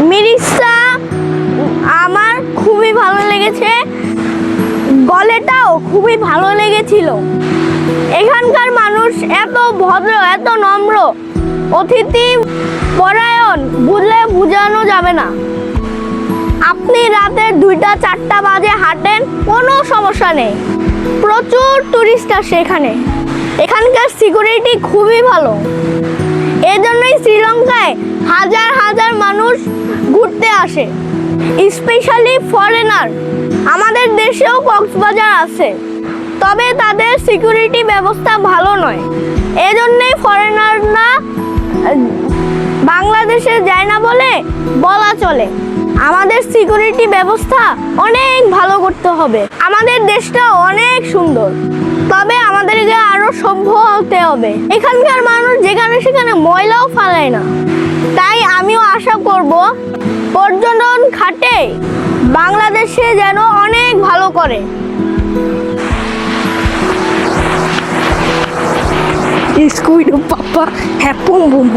মিরিকটা আমার খুবই ভালো লেগেছে। গলেটাও খুবই ভালো লেগেছিল। এখানকার মানুষ এত ভদ্র, এত নম্র। অতিথি পরায়ণ, বুঝলে বোঝানো যাবে না। আপনি রাতে দুইটা, চারটা বাজে হাঁটেন, কোনো সমস্যা নেই। প্রচুর টুরিস্ট আসে এখানে। এখানকার সিকিউরিটি খুবই ভালো। এজন্যই শ্রীলঙ্কায় হাজার হাজার মানুষ ঘুরতে আসে স্পেশালি ফরেনার আমাদের দেশেও কক্সবাজার আছে, তবে তাদের সিকিউরিটি ব্যবস্থা ভালো নয়। এজন্যই ফরেনাররা বাংলাদেশে যায় না বলে বলা চলে। আমাদের সিকিউরিটি ব্যবস্থা অনেক ভালো করতে হবে। আমাদের দেশটা অনেক সুন্দর। তবে আমাদেরকে আরও সভ্য হতে হবে। এখানকার মানুষ যেখানে সেখানে ময়লাও ফালায় না। করব পর্যটন খাটে বাংলাদেশে যেন অনেক ভালো করে স্কুইড পাপা é বুম.